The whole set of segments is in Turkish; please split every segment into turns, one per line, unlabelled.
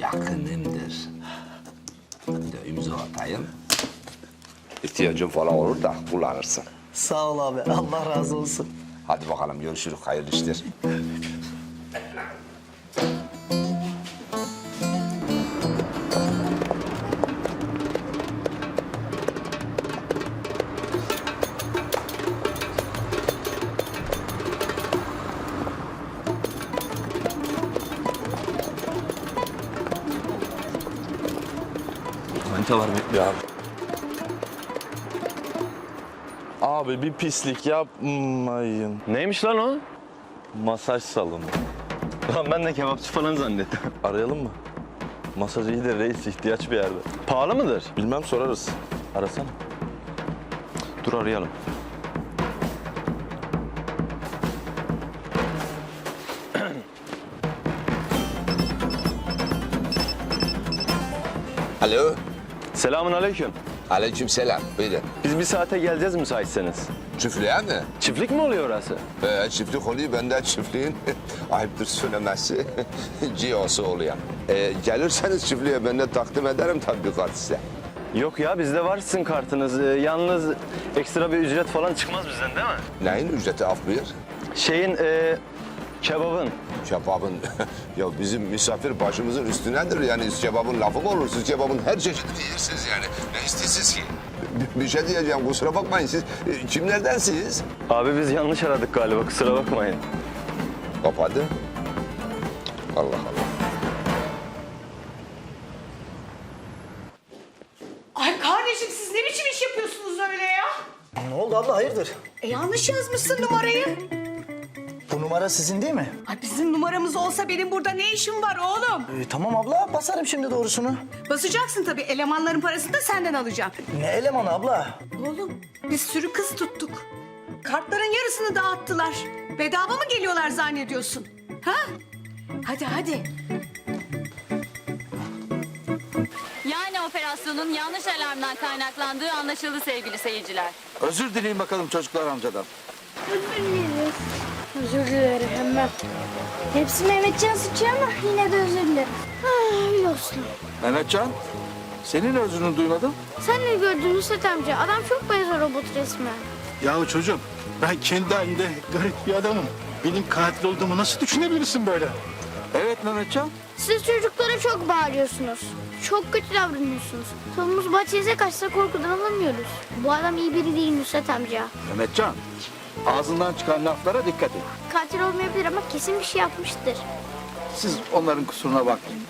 Yakınımdır. Bir de imza atayım. İhtiyacın falan olur da kullanırsın.
Sağ ol abi. Allah razı olsun.
Hadi bakalım görüşürüz. Hayırlı işler.
Manita var bekliyor abi. Abi bir pislik yapmayın.
Neymiş lan o?
Masaj salonu.
Lan ben de kebapçı falan zannettim.
Arayalım mı? Masaj iyi de reis ihtiyaç bir yerde.
Pahalı mıdır?
Bilmem sorarız. Arasana.
Dur arayalım.
Alo.
Selamun aleyküm.
Aleyküm selam. Buyurun.
Biz bir saate geleceğiz müsaitseniz.
Çiftliğe mi?
Çiftlik mi oluyor orası?
Ee, çiftlik oluyor. Ben de çiftliğin ayıptır söylemesi CEO'su oluyor. Ee, gelirseniz çiftliğe ben de takdim ederim tabii bir kart size.
Yok ya bizde var sizin kartınız. Ee, yalnız ekstra bir ücret falan çıkmaz bizden değil mi?
Neyin ücreti af buyur?
Şeyin e, kebabın.
Kebabın. ya bizim misafir başımızın üstünedir. Yani kebabın lafı mı olur? Siz kebabın her çeşidini yersiniz yani. Ne istiyorsunuz ki? Bir, bir şey diyeceğim kusura bakmayın siz. e, Kimlerdensiniz?
Abi biz yanlış aradık galiba kusura bakmayın.
Kapadı. Allah Allah.
Ay kardeşim siz ne biçim iş yapıyorsunuz öyle ya?
Ne oldu abla hayırdır?
E yanlış yazmışsın numarayı.
Bu numara sizin değil mi?
Ay bizim numaramız olsa benim burada ne işim var oğlum?
Ee, tamam abla basarım şimdi doğrusunu.
Basacaksın tabii elemanların parasını da senden alacağım.
Ne eleman abla?
Oğlum biz sürü kız tuttuk. Kartların yarısını dağıttılar. Bedava mı geliyorlar zannediyorsun? Ha? Hadi hadi.
Yani operasyonun yanlış alarmdan kaynaklandığı anlaşıldı sevgili seyirciler.
Özür dileyin bakalım çocuklar amcadan.
Özür dilerim hemen. Hepsi Mehmetcan suçu ama yine de özür dilerim. Ah, olsun.
Mehmetcan, senin özrünü duymadım.
Sen ne gördün Nusret amca? Adam çok benzer robot resmen.
Yahu çocuğum ben kendi halimde garip bir adamım. Benim katil olduğumu nasıl düşünebilirsin böyle?
Evet Mehmetcan.
Siz çocuklara çok bağırıyorsunuz. Çok kötü davranıyorsunuz. Sonumuz bahçenize kaçsa korkudan alamıyoruz. Bu adam iyi biri değil Nusret amca.
Mehmetcan, ağzından çıkan laflara dikkat et.
Katil olmayabilir ama kesin bir şey yapmıştır.
Siz onların kusuruna bakmayın.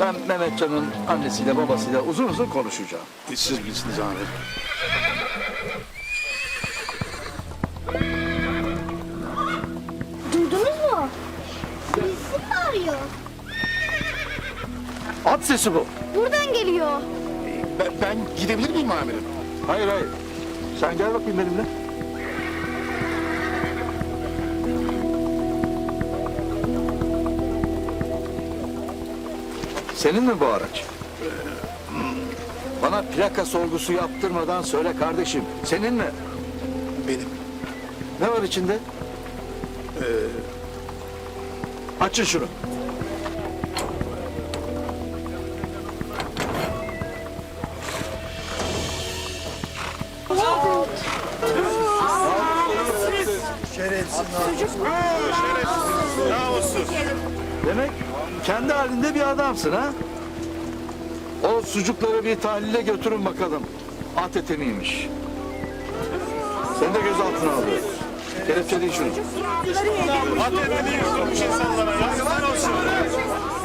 Ben Mehmetcan'ın annesiyle babasıyla uzun uzun konuşacağım.
E, Siz bilirsiniz amirim.
Duydunuz mu? Birisi bağırıyor.
At sesi bu.
Buradan geliyor.
Ben, ben gidebilir miyim amirim?
Hayır hayır. Sen gel bakayım benimle. Senin mi bu araç? Bana plaka sorgusu yaptırmadan söyle kardeşim. Senin mi?
Benim.
Ne var içinde? Açın şunu. Demek kendi halinde bir adamsın ha? O sucukları bir tahlile götürün bakalım. At eti miymiş? Seni de gözaltına alıyoruz. Kelepçeleyin şunu.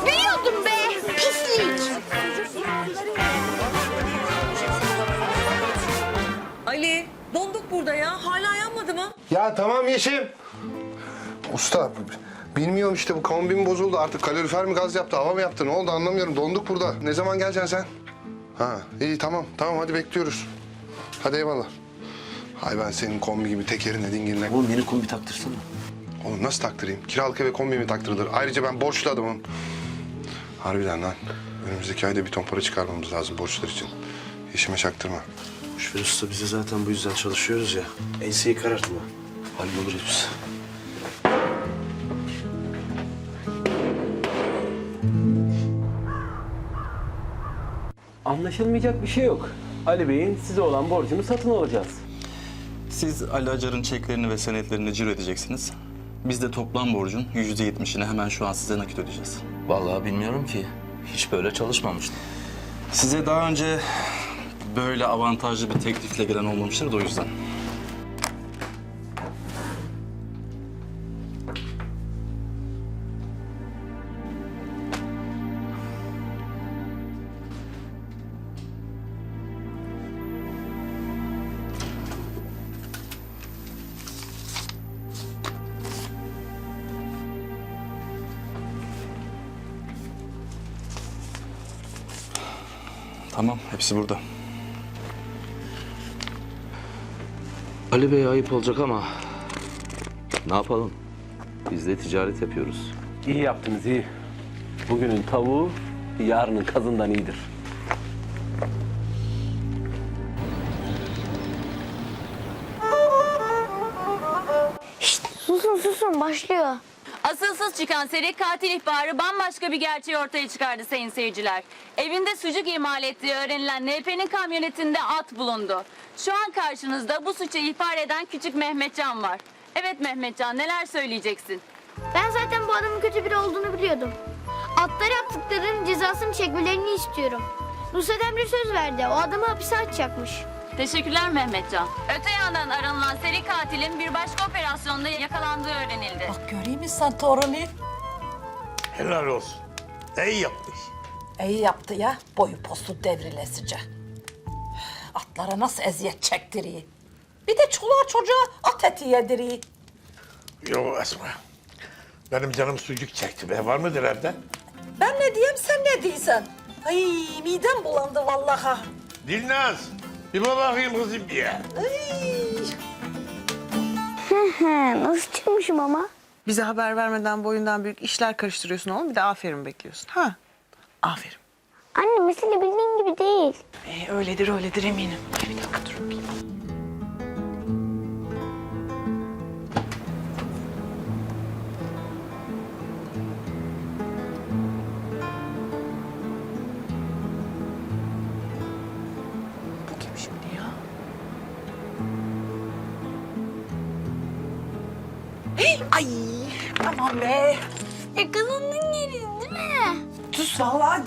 Biliyordum be! Pislik!
Ali donduk burada ya. Hala yanmadı mı?
Ya tamam Yeşim. Usta bilmiyorum işte bu kombin bozuldu artık kalorifer mi gaz yaptı hava mı yaptı ne oldu anlamıyorum donduk burada. Ne zaman geleceksin sen? Ha iyi tamam tamam hadi bekliyoruz. Hadi eyvallah. Hay ben senin kombi gibi tekerine dinginle.
Oğlum yeni kombi taktırsana.
Oğlum nasıl taktırayım? Kiralık eve kombi mi taktırılır? Ayrıca ben borçlu adamım. Harbiden lan. Önümüzdeki ayda bir ton para çıkarmamız lazım borçlar için. Yeşime çaktırma.
Şoför usta bize zaten bu yüzden çalışıyoruz ya. Enseyi karartma. Hallolur hepsi.
Anlaşılmayacak bir şey yok. Ali Bey'in size olan borcunu satın alacağız.
Siz Ali Acar'ın çeklerini ve senetlerini ciro edeceksiniz. Biz de toplam borcun yüzde yetmişini hemen şu an size nakit ödeyeceğiz.
Vallahi bilmiyorum ki. Hiç böyle çalışmamıştım.
Size daha önce böyle avantajlı bir teklifle gelen olmamıştır da o yüzden. Tamam, hepsi burada.
Ali Bey ayıp olacak ama ne yapalım? Biz de ticaret yapıyoruz.
İyi yaptınız iyi. Bugünün tavuğu yarının kazından iyidir.
Susun susun başlıyor.
Asılsız çıkan seri katil ihbarı bambaşka bir gerçeği ortaya çıkardı sayın seyirciler. Evinde sucuk imal ettiği öğrenilen NP'nin kamyonetinde at bulundu. Şu an karşınızda bu suçu ihbar eden küçük Mehmetcan var. Evet Mehmetcan neler söyleyeceksin?
Ben zaten bu adamın kötü biri olduğunu biliyordum. Atlar yaptıklarının cezasını çekmelerini istiyorum. Nusret Emre söz verdi. O adamı hapise atacakmış.
Teşekkürler Mehmetcan. Öte yandan aranılan seri katilin bir başka operasyonda yakalandığı öğrenildi.
Göreyim mi sen torunu?
Helal olsun. İyi yapmış.
İyi yaptı ya. Boyu postu devrilesice. Atlara nasıl eziyet çektiriyor. Bir de çoluğa çocuğa at eti yediriyor.
Yok Esma. Benim canım sucuk çekti be. Var mıdır evde?
Ben ne diyeyim sen ne diyorsun? Ay midem bulandı vallaha.
Dilnaz. Bir bak bakayım kızım diye.
He, nasıl çıkmışım ama?
Bize haber vermeden boyundan büyük işler karıştırıyorsun oğlum. Bir de aferin bekliyorsun. Ha? Aferin.
Anne mesele bildiğin gibi değil.
Ee, öyledir öyledir eminim. Bir dakika dur ay aman be.
Yakalandın yeriz değil mi?
Sus vallahi